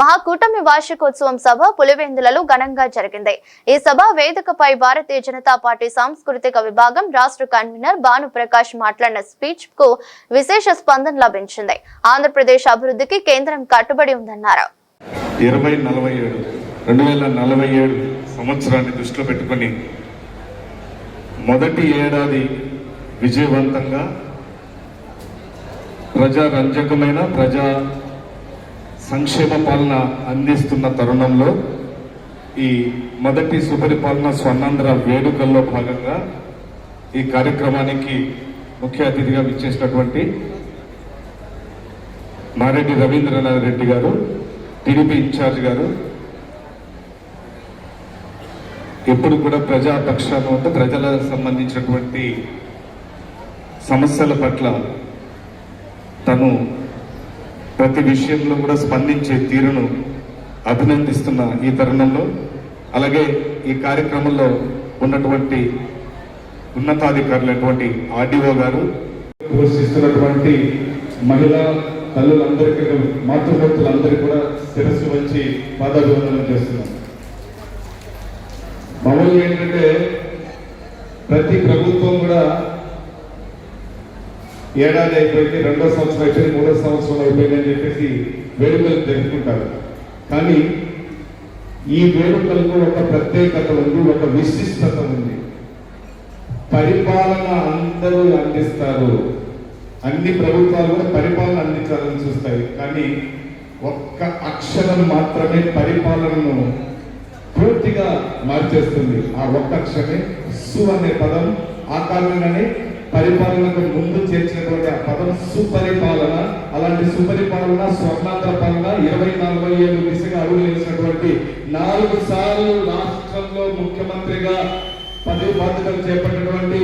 మహాకూటమి వార్షికోత్సవం సభ పులివెందులలో ఘనంగా జరిగింది. ఈ సభ వేదికపై భారతీయ జనతా పార్టీ సాంస్కృతిక విభాగం రాష్ట్ర కన్వీనర్ భానుప్రకాష్ మాట్లాడిన స్పీచ్కు విశేష స్పందన లభించింది. ఆంధ్రప్రదేశ్ అభివృద్ధికి కేంద్రం కట్టుబడి ఉందన్నారు. ఇరవై నలభై ఏడు రెండు వేల నలభై ఏడు సంవత్సరాన్ని దృష్టిలో పెట్టుకొని మొదటి ఏడాది విజయవంతంగా ప్రజారంజకమైన ప్రజా సంక్షేమ పాలన అందిస్తున్న తరుణంలో ఈ మొదటి సుపరిపాలన స్వర్ణాంధ్ర వేడుకల్లో భాగంగా ఈ కార్యక్రమానికి ముఖ్య అతిథిగా విచ్చేసినటువంటి మారెడ్డి రవీంద్రనాథ్ రెడ్డి గారు టీడీపీ ఇన్ఛార్జ్ గారు. ఎప్పుడు కూడా ప్రజా పక్షాన ఉంటే ప్రజలకు సంబంధించినటువంటి సమస్యల పట్ల తను ప్రతి విషయంలో కూడా స్పందించే తీరును అభినందిస్తున్న ఈ తరుణంలో అలాగే ఈ కార్యక్రమంలో ఉన్నటువంటి ఉన్నతాధికారులైనటువంటి ఆర్డీఓ గారు పోషిస్తున్నటువంటి మహిళా తల్లులందరికీ మాతృమూర్తులందరికీ కూడా శిరస్సు వచ్చి పాదాభివందనం చేస్తున్నాం. మామూలుగా ఏంటంటే ప్రతి ప్రభుత్వం కూడా ఏడాది అయిపోయింది రెండో సంవత్సరం అయిపోయింది మూడో సంవత్సరం అయిపోయింది అని చెప్పేసి వేడుకలు జరుపుకుంటారు. కానీ ఈ వేడుకలకు ఒక ప్రత్యేకత ఉంది ఒక విశిష్టత ఉంది. పరిపాలన అందరూ అందిస్తారు. అన్ని ప్రభుత్వాలు కూడా పరిపాలన అందించాలని చూస్తాయి. కానీ ఒక్క అక్షరం మాత్రమే పరిపాలనను పూర్తిగా మార్చేస్తుంది. ఆ ఒక్క అక్షరమే సు అనే పదం ఆ కారణంగానే పరిపాలనకు ముందు చేర్చినటువంటి ఆ పదం సుపరిపాలన అలాంటి సుపరిపాలన స్వర్ణాంధ్ర పాలన ఇరవై నలభై ఏడు దిశగా అడుగులు వేసినటువంటి నాలుగు సార్లు రాష్ట్రంలో ముఖ్యమంత్రిగా పదవి బాధ్యతలు చేపట్టినటువంటి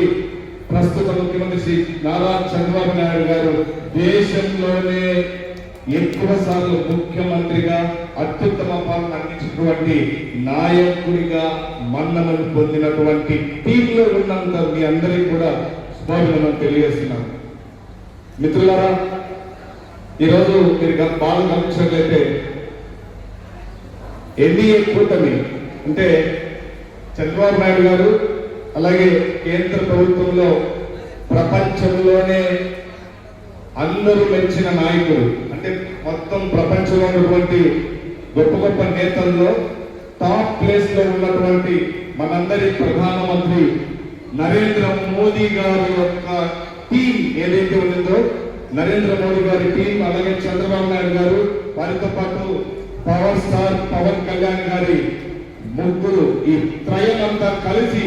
ప్రస్తుత ముఖ్యమంత్రి శ్రీ నారా చంద్రబాబు నాయుడు గారు దేశంలోనే ఎక్కువ సార్లు ముఖ్యమంత్రిగా అత్యుత్తమ పాలన అందించినటువంటి నాయకుడిగా మన్ననలు పొందినటువంటి టీంలో ఉన్నంత మీ అందరికీ కూడా శుభాభినందనలు తెలియజేస్తున్నాను మిత్రులారా ఈరోజు మీరు బాగా గమనించినట్లయితే ఎన్డీఏ కూటమి అంటే చంద్రబాబు నాయుడు గారు అలాగే కేంద్ర ప్రభుత్వంలో ప్రపంచంలోనే అందరూ మెచ్చిన నాయకుడు. అంటే మొత్తం ప్రపంచంలో ఉన్నటువంటి గొప్ప గొప్ప నేతల్లో టాప్ ప్లేస్లో ఉన్నటువంటి మనందరి ప్రధానమంత్రి నరేంద్ర మోదీ గారి యొక్క టీం ఏదైతే ఉందో నరేంద్ర మోదీ గారి టీం అలాగే చంద్రబాబు నాయుడు గారు వారితో పాటు పవర్ స్టార్ పవన్ కళ్యాణ్ గారి ముగ్గురు ఈ త్రయమంతా కలిసి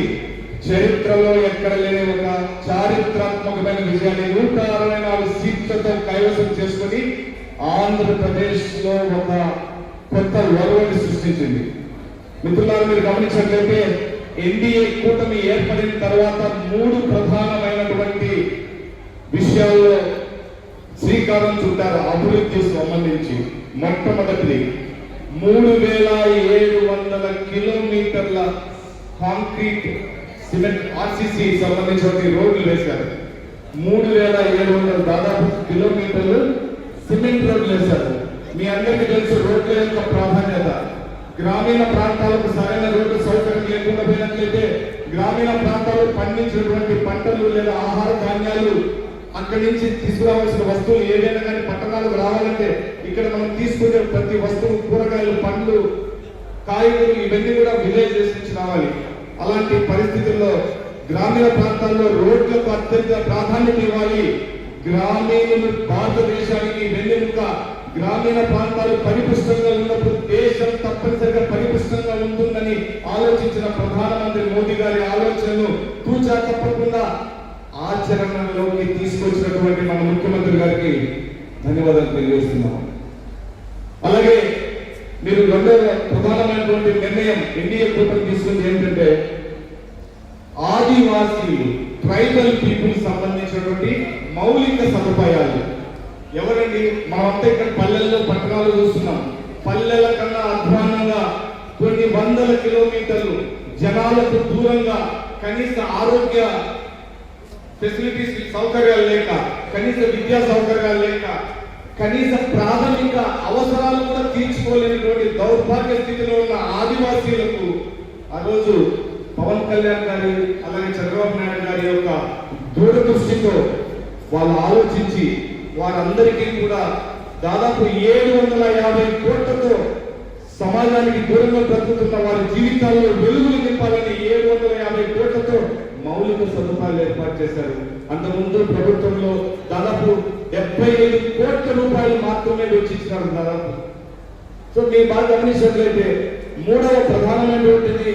చరిత్రలో ఎక్కడ లేని ఒక చారిత్రాత్మకమైన విజయాన్ని నూట అరవై నాలుగు సీట్లతో కైవసం చేసుకుని ఆంధ్రప్రదేశ్లో ఒక కొత్త వరువుని సృష్టించింది. మిత్రులారా మీరు గమనించినట్లయితే ఎన్డీఏ కూటమి ఏర్పడిన తర్వాత మూడు ప్రధానమైనటువంటి విషయాల్లో శ్రీకారం చుట్టారు అభివృద్ధి సంబంధించి మొట్టమొదటిది. మూడు వేల ఏడు వందల కిలోమీటర్ల కాంక్రీట్ సిమెంట్ ఆర్సీసీ సంబంధించిన రోడ్లు వేశారు. మూడు వేల ఏడు వందల దాదాపు కిలోమీటర్లు సిమెంట్ రోడ్లు వేశారు. మీ అందరికీ తెలుసు రోడ్ల యొక్క ప్రాధాన్యత. గ్రామీణ ప్రాంతాలకు సరైన రోడ్డు సౌకర్యం లేకుండా పోయినట్లయితే గ్రామీణ ప్రాంతాల్లో పండించినటువంటి పంటలు లేదా ఆహార ధాన్యాలు అక్కడి నుంచి తీసుకురావాల్సిన వస్తువులు ఏదైనా కానీ పట్టణాలకు రావాలంటే ఇక్కడ మనం తీసుకునే ప్రతి వస్తువు కూరగాయలు పండ్లు కాయగూరలు ఇవన్నీ కూడా విలేజ్ నుంచి రావాలి. అలాంటి పరిస్థితుల్లో గ్రామీణ ప్రాంతాల్లో రోడ్లకు అత్యంత ప్రాధాన్యత ఇవ్వాలి. గ్రామీణులు భారతదేశానికి వెన్నెముక. గ్రామీణ ప్రాంతాలు పరిపుష్టంగా ఉన్నప్పుడు దేశం తప్పనిసరి ప్రధానమంత్రి మోదీ గారి ఆలోచనను తూచా తప్పకుండా ఆచరణలోకి తీసుకొచ్చినటువంటి మన ముఖ్యమంత్రి గారికి ధన్యవాదాలు తెలియజేస్తున్నాం. అలాగే మీరు రెండవ ప్రధానమైనటువంటి నిర్ణయం ఎన్డీఏ కూటమి తీసుకుంది ఏంటంటే ఆదివాసీ ట్రైబల్ పీపుల్ సంబంధించినటువంటి మౌలిక సదుపాయాలు. ఎవరండి? మనమంతా ఇక్కడ పల్లెల్లో పట్టణాలు చూస్తున్నాం. పల్లెల కన్నా అధ్వానంగా కొన్ని వందల కిలోమీటర్లు జనాలకు దూరంగా కనీస ఆరోగ్య ఫెసిలిటీస్ సౌకర్యాలు లేక కనీస విద్యా సౌకర్యాలు లేక కనీస ప్రాథమిక అవసరాలు కూడా తీర్చుకోలేనటువంటి దౌర్భాగ్య స్థితిలో ఉన్న ఆదివాసీలకు ఆ రోజు పవన్ కళ్యాణ్ గారి అలాగే చంద్రబాబు నాయుడు గారి యొక్క దూరదృష్టితో వాళ్ళు ఆలోచించి వారందరికీ కూడా దాదాపు ఏడు వందల యాభై కోట్లతో సమాజానికి దూరంగా బ్రతుకుతున్న వారి జీవితాల్లో వెలుగులు నింపాలని ఏడు వందల యాభై కోట్లతో మౌలిక సదుపాయాలు ఏర్పాటు చేశారు. అంతకుముందు ప్రభుత్వంలో దాదాపు డెబ్బై ఐదు కోట్ల రూపాయలు మాత్రమే వెచ్చించినారు దాదాపు. సో మీరు బాగా గమనించినట్లయితే మూడవ ప్రధానమైనటువంటిది